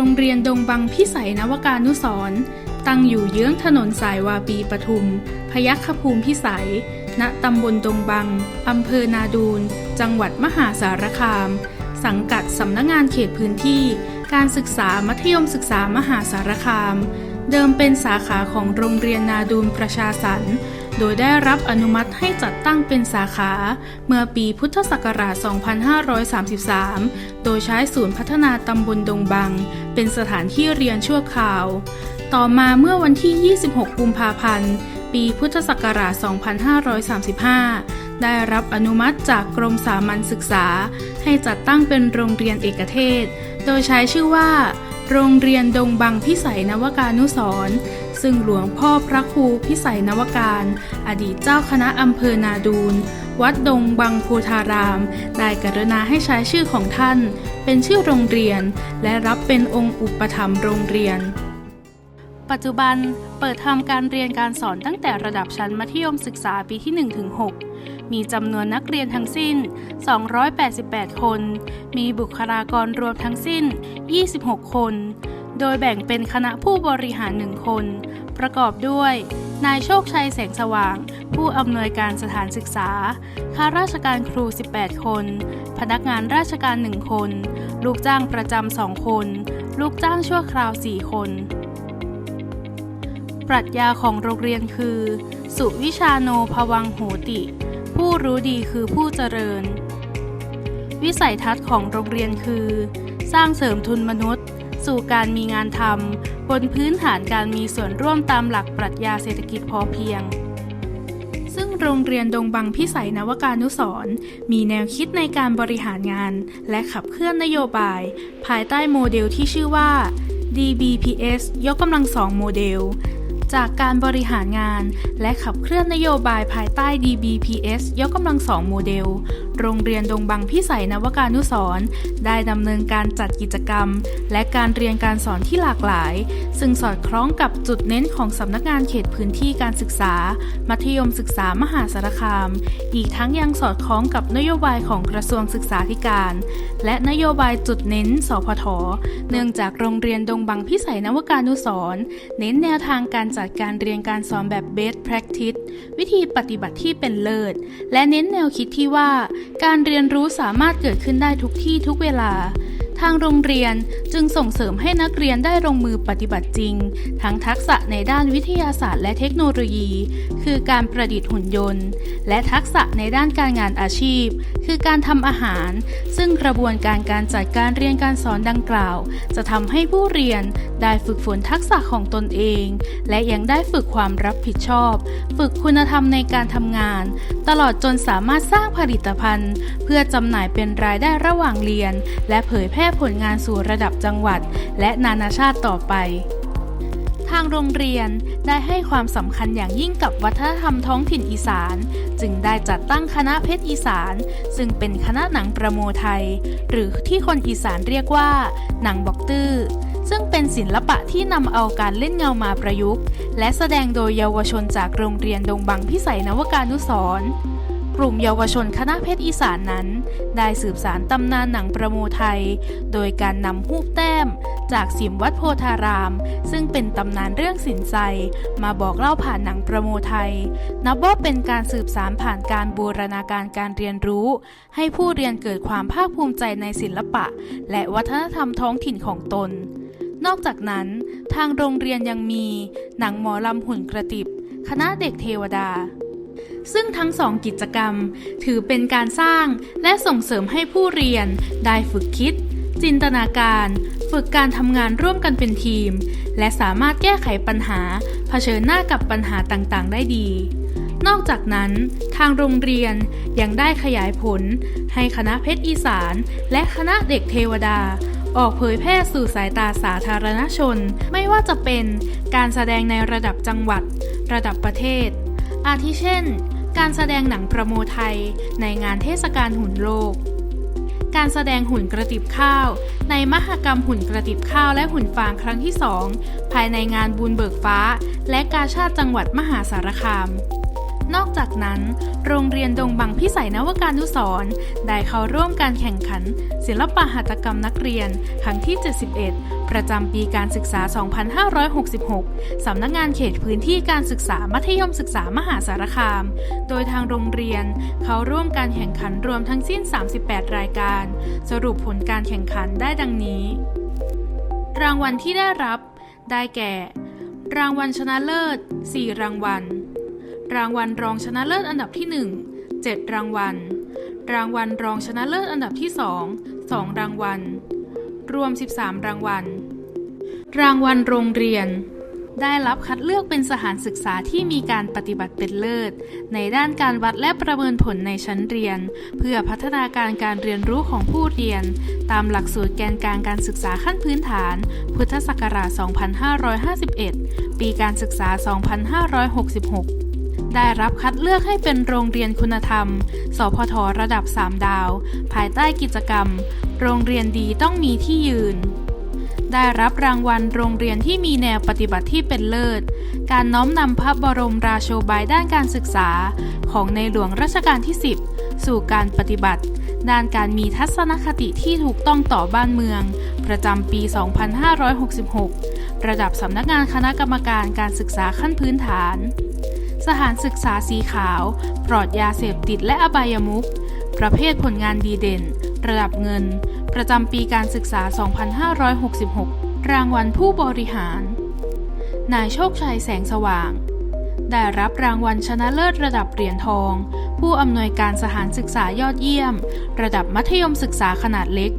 รงเรียนดงบังพิสัยนวการนุสรณ์ตั้งอยู่เยื้องถนนสายวาปีปทุม พยัคฆภูมิพิสัย ณตำบลดงบัง อำเภอนาดูน จังหวัดมหาสารคาม สังกัดสำนักงงานเขตพื้นที่ การศึกษามัธยมศึกษามหาสารคาม เดิมเป็นสาขาของโรงเรียนนาดูนประชาสรรค์ โดยได้รับอนุมัติให้จัดตั้งเป็นสาขา เมื่อปีพุทธศักราช 2533 โดยใช้ศูนย์พัฒนาตำบลดงบัง เป็นสถานที่เรียนชั่วคราว ต่อมาเมื่อวันที่ 26 กุมภาพันธ์ ปีพุทธศักราช 2535ได้รับอนุมัติจากกรมสามัญศึกษา ให้จัดตั้งเป็นโรงเรียนเอกเทศ โดยใช้ชื่อว่า โรงเรียนดงบังพิสัยนวการนุสร ซึ่งหลวงพ่อพระครูพิสัยนวการ อดีตเจ้าคณะอำเภอนาดูนวัดดงบังโพธาราม ได้กรุณาให้ใช้ชื่อของท่าน เป็นชื่อโรงเรียน และรับเป็นองค์อุปถัมภ์โรงเรียน ปัจจุบันเปิดทำการเรียนการสอนตั้งแต่ระดับชั้นมัธยมศึกษาปีที่ 1-6 มีจำนวนนักเรียนทั้งสิ้น 288 คน มีบุคลากรรวมทั้งสิ้น 26 คน โดยแบ่งเป็นคณะผู้บริหาร1คน ประกอบด้วย นายโชคชัยแสงสว่าง ผู้อำนวยการสถานศึกษา ข้าราชการครู 18 คน พนักงานราชการ 1 คน ลูกจ้างประจำสองคน ลูกจ้างชั่วคราว 4 คน ปรัชญาของโรงเรียนคือ สุวิชาโนภวังโหติ ผู้รู้ดีคือผู้เจริญ วิสัยทัศน์ของโรงเรียนคือ สร้างเสริมทุนมนุษย์ สู่การมีงานทำบนพื้นฐานการมีส่วนร่วมตามหลักปรัชญาเศรษฐกิจพอเพียง ซึ่งโรงเรียนดงบังพิสัยนวการนุสรณ์มีแนวคิดในการบริหารงาน และขับเคลื่อนนโยบาย ภายใต้โมเดลที่ชื่อว่า DBPS ยกกำลังสองโมเดลจากการบริหารงานและขับเคลื่อนนโยบายภายใต้ DBPS ยกกำลังสองโมเดล โรงเรียนดงบังพิสัยนวการนุสรณ์ได้ดำเนินการจัดกิจกรรม และการเรียนการสอนที่หลากหลาย ซึ่งสอดคล้องกับจุดเน้นของสำนักงานเขตพื้นที่การศึกษา มัธยมศึกษามหาสารคาม อีกทั้งยังสอดคล้องกับนโยบายของกระทรวงศึกษาธิการ และนโยบายจุดเน้น สพท เนื่องจากโรงเรียนดงบังพิสัยนวการนุสรณ์เน้นแนวทางการจัดการเรียนการสอนแบบ best practice วิธีปฏิบัติที่เป็นเลิศ และเน้นแนวคิดที่ว่าการเรียนรู้สามารถเกิดขึ้นได้ทุกที่ทุกเวลา ทางโรงเรียนจึงส่งเสริมให้นักเรียนได้ลงมือปฏิบัติจริง ทั้งทักษะในด้านวิทยาศาสตร์และเทคโนโลยี คือการประดิษฐ์หุ่นยนต์ และทักษะในด้านการงานอาชีพ คือการทำอาหาร ซึ่งกระบวนการการจัดการเรียนการสอนดังกล่าว จะทำให้ผู้เรียนได้ฝึกฝนทักษะของตนเอง และยังได้ฝึกความรับผิดชอบ ฝึกคุณธรรมในการทำงาน ตลอดจนสามารถสร้างผลิตภัณฑ์ เพื่อจำหน่ายเป็นรายได้ระหว่างเรียน และเผยแพร่ผลงานสู่ระดับจังหวัด และนานาชาติต่อไป ทางโรงเรียนได้ให้ความสำคัญอย่างยิ่งกับวัฒนธรรมท้องถิ่นอีสาน จึงได้จัดตั้งคณะเพชรอีสาน ซึ่งเป็นคณะหนังประโมไทย หรือที่คนอีสานเรียกว่า หนังบอกตื้อซึ่งเป็นศิลปะที่นำเอาการเล่นเงามาประยุกต์ และแสดงโดยเยาวชนจากโรงเรียนดงบังพิสัยนวการนุสร์ กลุ่มเยาวชนคณะเพชรอีสานนั้น ได้สืบสารตำนานหนังประโมไทย โดยการนำฮูปแต้ม จากสิมวัดโพธาราม ซึ่งเป็นตำนานเรื่องสินไซมาบอกเล่าผ่านหนังประโมไทย นับว่าเป็นการสืบสารผ่านการบูรณาการการเรียนรู้ ให้ผู้เรียนเกิดความภาคภูมิใจในศิลปะ และวัฒนธรรมท้องถิ่นของตน นอกจากนั้น ทางโรงเรียนยังมี หนังหมอลำหุ่นกระติบ คณะเด็กเทวดา ซึ่งทั้งสองกิจกรรม ถือเป็นการสร้างและส่งเสริมให้ผู้เรียน ได้ฝึกคิด จินตนาการ ฝึกการทำงานร่วมกันเป็นทีม และสามารถแก้ไขปัญหา เผชิญหน้ากับปัญหาต่างๆ ได้ดี นอกจากนั้น ทางโรงเรียนยังได้ขยายผล ให้คณะเพชรอีสาน และคณะเด็กเทวดาออกเผยแพร่สู่สายตาสาธารณชน ไม่ว่าจะเป็นการแสดงในระดับจังหวัด ระดับประเทศ อาทิเช่น การแสดงหนังประโมไทยในงานเทศกาลหุ่นโลก การแสดงหุ่นกระติบข้าว ในมหกรรมหุ่นกระติบข้าวและหุ่นฟางครั้งที่2ภายในงานบุญเบิกฟ้า และกาชาติจังหวัดมหาสารคาม นอกจากนั้น โรงเรียนดงบังพิสัยนวการนุสรได้เข้าร่วมการแข่งขัน ศิลปะหัตถกรรมนักเรียน ครั้งที่ 71 ประจำปีการศึกษา 2566 สำนักงานเขตพื้นที่การศึกษามัธยมศึกษามหาสารคาม โดยทางโรงเรียนเขาร่วมการแข่งขันรวมทั้งสิ้น 38 รายการ สรุปผลการแข่งขันได้ดังนี้ รางวัลที่ได้รับ ได้แก่ รางวัลชนะเลิศ 4 รางวัล รางวัลรองชนะเลิศอันดับที่ 1 7 รางวัล รางวัลรองชนะเลิศอันดับที่ 2 2 รางวัล รวม 13 รางวัล รางวัลโรงเรียน ได้รับคัดเลือกเป็นสถานศึกษาที่มีการปฏิบัติเป็นเลิศ ในด้านการวัดและประเมินผลในชั้นเรียน เพื่อพัฒนาการการเรียนรู้ของผู้เรียน ตามหลักสูตรแกนกลางการศึกษาขั้นพื้นฐาน พุทธศักราช 2551 ปีการศึกษา 2566 ได้รับคัดเลือกให้เป็นโรงเรียนคุณธรรม สพทระดับ 3 ดาว ภายใต้กิจกรรม โรงเรียนดีต้องมีที่ยืน ได้รับรางวัลโรงเรียนที่มีแนวปฏิบัติที่เป็นเลิศ การน้อมนำพระบรมราโชบายด้านการศึกษา ของในหลวงรัชกาลที่ 10 สู่การปฏิบัติ ด้านการมีทัศนคติที่ถูกต้องต่อบ้านเมือง ประจำปี 2566 ระดับสำนักงานคณะกรรมการการศึกษาขั้นพื้นฐาน ถานศึกษาสีขาว ปลอดยาเสพติดและอบายมุขประเภทผลงานดีเด่น ระดับเงิน ประจำปีการศึกษา 2566 รางวัลผู้บริหาร นายโชคชัยแสงสว่าง ได้รับรางวัลชนะเลิศระดับเหรียญทอง ผู้อำนวยการสถานศึกษายอดเยี่ยม ระดับมัธยมศึกษาขนาดเล็ก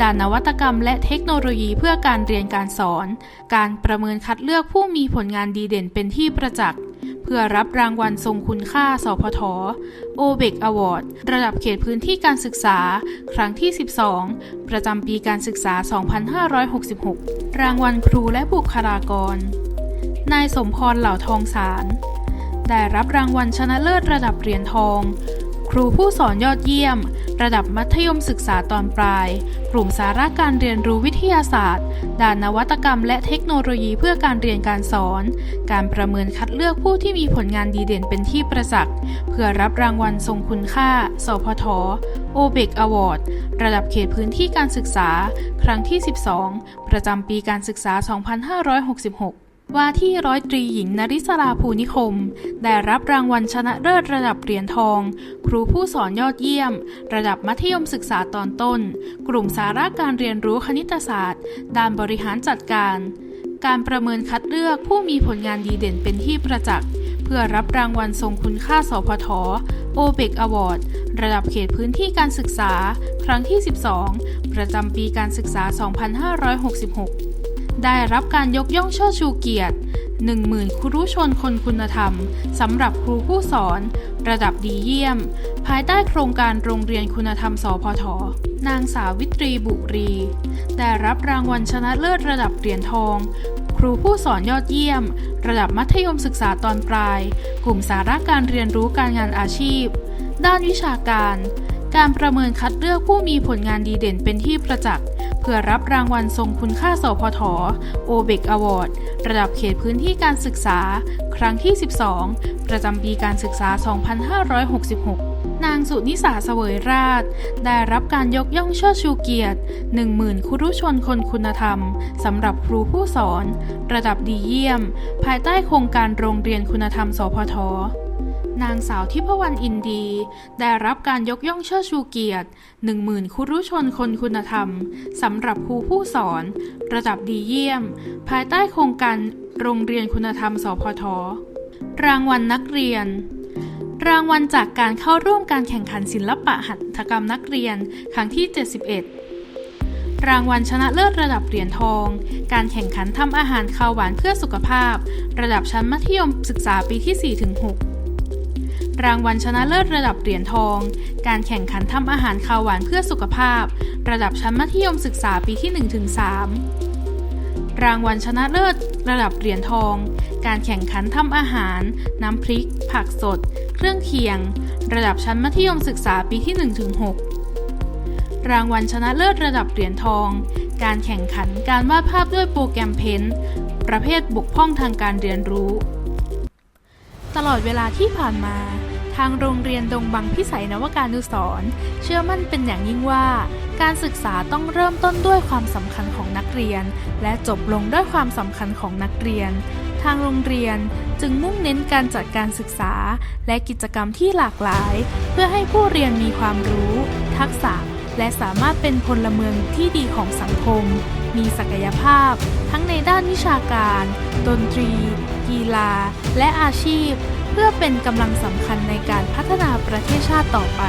ด้านนวัตกรรมและเทคโนโลยีเพื่อการเรียนการสอน การประเมินคัดเลือกผู้มีผลงานดีเด่นเป็นที่ประจักษ์ เพื่อรับรางวัลทรงคุณค่าสพทโอเบกอวอร์ดระดับเขตพื้นที่การศึกษา ครั้งที่ 12 ประจำปีการศึกษา 2566 รางวัลครูและบุคลากร นายสมพรเหล่าทองสาร ได้รับรางวัลชนะเลิศระดับเหรียญทอง รูผู้สอนยอดเยี่ยม ระดับมัธยมศึกษาตอนปลาย กลุ่มสาระการเรียนรู้วิทยาศาสตร์ ด้านนวัตกรรมและเทคโนโลยีเพื่อการเรียนการสอน การประเมินคัดเลือกผู้ที่มีผลงานดีเด่นเป็นที่ประจักษ์เพื่อรับรางวัลทรงคุณค่า สพทโอเบกอวอร์ดระดับเขตพื้นที่การศึกษา ครั้งที่ 12 ประจำปีการศึกษา 2566 ว่าที่ร้อยตรีหญิงนริศราภูนิคม ได้รับรางวัลชนะเลิศระดับเหรียญทอง ครูผู้สอนยอดเยี่ยม ระดับมัธยมศึกษาตอนต้น กลุ่มสาระการเรียนรู้คณิตศาสตร์ ด้านบริหารจัดการ การประเมินคัดเลือกผู้มีผลงานดีเด่นเป็นที่ประจักษ์เพื่อรับรางวัลทรงคุณค่าสพทโอเบกอวอร์ดระดับเขตพื้นที่การศึกษา ครั้งที่ 12 ประจำปีการศึกษา 2566 ได้รับการยกย่องเชิดชูเกียรติ10,000 ครูชนคนคุณธรรม สำหรับครูผู้สอน ระดับดีเยี่ยม ภายใต้โครงการโรงเรียนคุณธรรม สพท นางสาววิตรีบุรี ได้รับรางวัลชนะเลิศระดับเหรียญทอง ครูผู้สอนยอดเยี่ยม ระดับมัธยมศึกษาตอนปลาย กลุ่มสาระการเรียนรู้การงานอาชีพ ด้านวิชาการ การประเมินคัดเลือกผู้มีผลงานดีเด่นเป็นที่ประจักษ์ พื่อรับรางวัลทรงคุณค่าสพทโอเบกอวอร์ดระดับเขตพื้นที่การศึกษา ครั้งที่ 12 ประจำปีการศึกษา 2566นางสุนิสาเสวยราช ได้รับการยกย่องเชิดชูเกียรติ 10,000 ครุชนคนคุณธรรม สำหรับครูผู้สอน ระดับดีเยี่ยม ภายใต้โครงการโรงเรียนคุณธรรม สพท นางสาวทิพวรรณอินดี ได้รับการยกย่องเชิดชูเกียรติ10,000คุรุชนคนคุณธรรมสำหรับครูผู้สอน ระดับดีเยี่ยม ภายใต้โครงการโรงเรียนคุณธรรม สพท รางวัลนักเรียน รางวัลจากการเข้าร่วมการแข่งขันศิลปะหัตถกรรมนักเรียนครั้งที่ 71รางวัลชนะเลิศระดับเหรียญทอง การแข่งขันทำอาหารข้าวหวานเพื่อสุขภาพ ระดับชั้นมัธยมศึกษาปีที่ 4-6 รางวัลชนะเลิศระดับเหรียญทอง การแข่งขันทำอาหารข้าวหวานเพื่อสุขภาพ ระดับชั้นมัธยมศึกษาปีที่ 1-3 รางวัลชนะเลิศระดับเหรียญทอง การแข่งขันทำอาหาร น้ำพริก ผักสด เครื่องเคียง ระดับชั้นมัธยมศึกษาปีที่ 1-6 รางวัลชนะเลิศระดับเหรียญทอง การแข่งขันการวาดภาพด้วยโปรแกรมเพนท์ประเภทบกพร่องทางการเรียนรู้ ตลอดเวลาที่ผ่านมา ทางโรงเรียนดงบังพิสัยนวการนุสรณ์เชื่อมั่นเป็นอย่างยิ่งว่า การศึกษาต้องเริ่มต้นด้วยความสำคัญของนักเรียน และจบลงด้วยความสำคัญของนักเรียน ทางโรงเรียนจึงมุ่งเน้นการจัดการศึกษา และกิจกรรมที่หลากหลาย เพื่อให้ผู้เรียนมีความรู้ ทักษะ และสามารถเป็นพลเมืองที่ดีของสังคม มีศักยภาพ ทั้งในด้านวิชาการ ดนตรี กีฬา และอาชีพ พื่อเป็นกำลังสำคัญในการพัฒนาประเทศชาติต่อไป